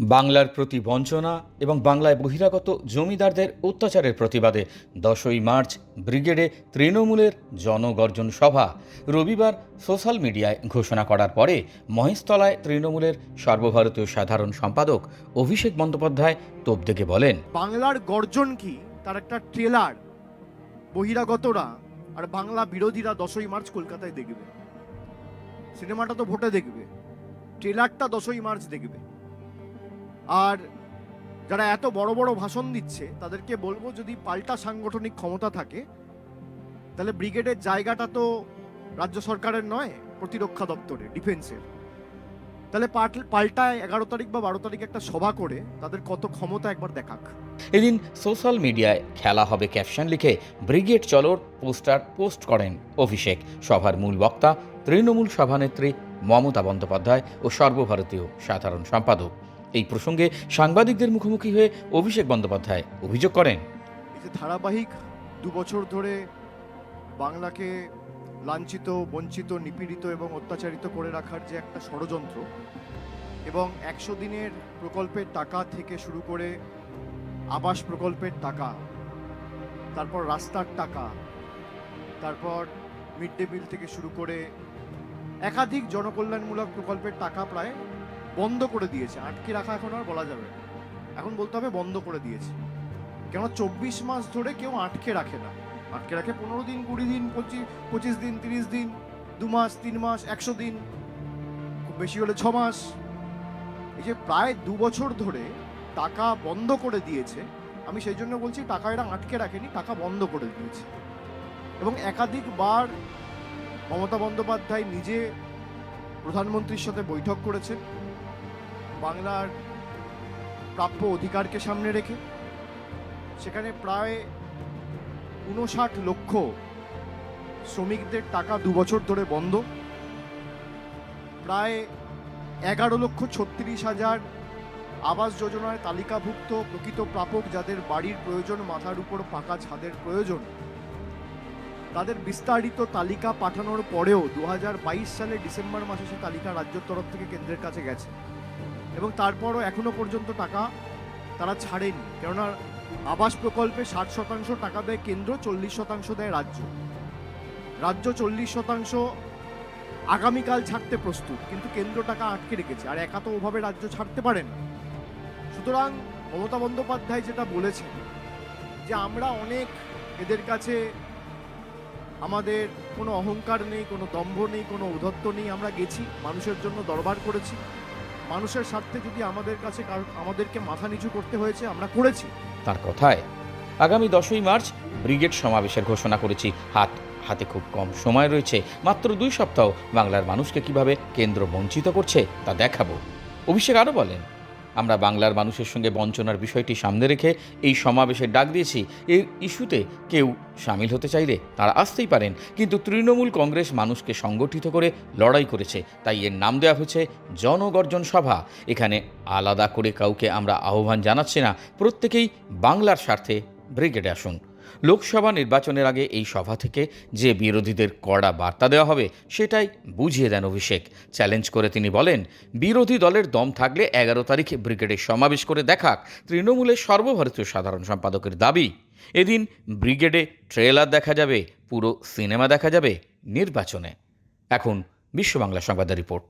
বাংলার প্রতি বঞ্চনা এবং বাংলায় বহিরাগত জমিদারদের অত্যাচারের প্রতিবাদে দশই মার্চ ব্রিগেডে তৃণমূলের জনগর্জন সভা। রবিবার সোশ্যাল মিডিয়ায় ঘোষণা করার পরে মহেশতলায় তৃণমূলের সর্বভারতীয় সাধারণ সম্পাদক অভিষেক বন্দ্যোপাধ্যায় তোপ দেখে বলেন, বাংলার গর্জন কি? তার একটা ট্রেলার। বহিরাগতরা আর বাংলা বিরোধীরা দশই মার্চ কলকাতায় দেখবে। সিনেমাটা তো ভোটে দেখবে। ট্রেলারটা দশই মার্চ দেখবে। আর যারা এত বড় বড় ভাষণ দিচ্ছে, তাদেরকে বলব যদি পাল্টা সাংগঠনিক ক্ষমতা থাকে, তাহলে ব্রিগেডের জায়গাটা তো রাজ্য সরকারের নয়, প্রতিরক্ষা দপ্তরে ডিফেন্সের। তাহলে পাল্টায় এগারো তারিখ বা বারো তারিখ একটা সভা করে তাদের কত ক্ষমতা একবার দেখাক। এদিন সোশ্যাল মিডিয়ায় খেলা হবে ক্যাপশন লিখে, ব্রিগেড চলোর পোস্টার পোস্ট করেন অভিষেক। সভার মূল বক্তা, তৃণমূল সভানেত্রী মমতা বন্দ্যোপাধ্যায় ও সর্বভারতীয় সাধারণ সম্পাদক। এই প্রসঙ্গে সাংবাদিকদের মুখোমুখি হয়ে অভিষেক বন্দ্যোপাধ্যায় অভিযোগ করেন। ধারাবাহিক দু বছর ধরে বাংলাকে লাঞ্ছিত, বঞ্চিত, নিপীড়িত এবং অত্যাচারিত করে রাখার যে একটা ষড়যন্ত্র এবং একশো দিনের প্রকল্পের টাকা থেকে শুরু করে আবাস প্রকল্পের টাকা, তারপর রাস্তার টাকা, তারপর মিড ডে মিল থেকে শুরু করে একাধিক জনকল্যাণমূলক প্রকল্পের টাকা প্রায় বন্ধ করে দিয়েছে। আটকে রাখা এখন আর বলা যাবে। এখন বলতে হবে বন্ধ করে দিয়েছে। কেন চব্বিশ মাস ধরে কেউ আটকে রাখে না। আটকে রাখে পনেরো দিন, কুড়ি দিন পঁচিশ পঁচিশ দিন, তিরিশ দিন, দু মাস, তিন মাস, একশো দিন, খুব বেশি হলে ছ মাস। এই যে প্রায় দু বছর ধরে টাকা বন্ধ করে দিয়েছে, আমি সেই জন্য বলছি টাকা এরা আটকে রাখেনি, টাকা বন্ধ করে দিয়েছে। এবং একাধিকবার মমতা বন্দ্যোপাধ্যায় নিজে প্রধানমন্ত্রীর সাথে বৈঠক করেছেন। বাংলার প্রাপ্য অধিকারকে সামনে রেখে সেখানে প্রায় উনষাট লক্ষ শ্রমিকদের টাকা দু বছর ধরে বন্ধ, প্রায় এগারো লক্ষ ছত্রিশ হাজার আবাস যোজনায় তালিকাভুক্ত প্রকৃত প্রাপক যাদের বাড়ির প্রয়োজন, মাথার উপর পাকা ছাদের প্রয়োজন, তাদের বিস্তারিত তালিকা পাঠানোর পরেও দু সালে ডিসেম্বর মাসে সে তালিকা রাজ্যের তরফ থেকে কেন্দ্রের কাছে গেছে। এবং তারপরও এখনও পর্যন্ত টাকা তারা ছাড়েনি। কেননা আবাস প্রকল্পে ষাট শতাংশ টাকা দেয় কেন্দ্র, চল্লিশ শতাংশ দেয় রাজ্য। রাজ্য চল্লিশ শতাংশ আগামীকাল ছাড়তে প্রস্তুত, কিন্তু কেন্দ্র টাকা আটকে রেখেছে। আর একা তো ওভাবে রাজ্য ছাড়তে পারে না। সুতরাং মমতা বন্দ্যোপাধ্যায় যেটা বলেছেন, যে আমরা অনেক এদের কাছে আমাদের কোনো অহংকার নেই, কোনো দম্ভ নেই, কোনো উদ্ধত্ত নেই, আমরা গেছি, মানুষের জন্য দরবার করেছি। মানুষের স্বার্থে যদি আমাদের কাছে আমাদেরকে মাথা নিচু করতে হয়েছে, আমরা করেছি। তার কথায়, আগামী দশই মার্চ ব্রিগেড সমাবেশের ঘোষণা করেছি। হাত, হাতে খুব কম সময় রয়েছে। মাত্র দুই সপ্তাহ বাংলার মানুষকে কীভাবে কেন্দ্র বঞ্চিত করছে তা দেখাবো। অভিষেক আরও বলেন। আমরা বাংলার মানুষের সঙ্গে বঞ্চনার বিষয়টি সামনে রেখে এই সমাবেশের ডাক দিয়েছি। এই ইস্যুতে কেউ সামিল হতে চাইলে তারা আসতেই পারেন। কিন্তু তৃণমূল কংগ্রেস মানুষকে সংগঠিত করে লড়াই করেছে। তাই এর নাম দেওয়া হয়েছে জনগর্জন সভা। এখানে আলাদা করে কাউকে আমরা আহ্বান জানাচ্ছি না। প্রত্যেকেই বাংলার স্বার্থে ব্রিগেডে আসুন। লোকসভা নির্বাচনের আগে এই সভা থেকে যে বিরোধীদের কড়া বার্তা দেওয়া হবে, সেটাই বুঝিয়ে দেন অভিষেক। চ্যালেঞ্জ করে তিনি বলেন, বিরোধী দলের দম থাকলে এগারো তারিখে ব্রিগেডে সমাবেশ করে দেখাক, তৃণমূলের সর্বভারতীয় সাধারণ সম্পাদকের দাবি। এদিন ব্রিগেডে ট্রেলার দেখা যাবে, পুরো সিনেমা দেখা যাবে নির্বাচনে। এখন বিশ্ব বাংলা সংবাদের রিপোর্ট।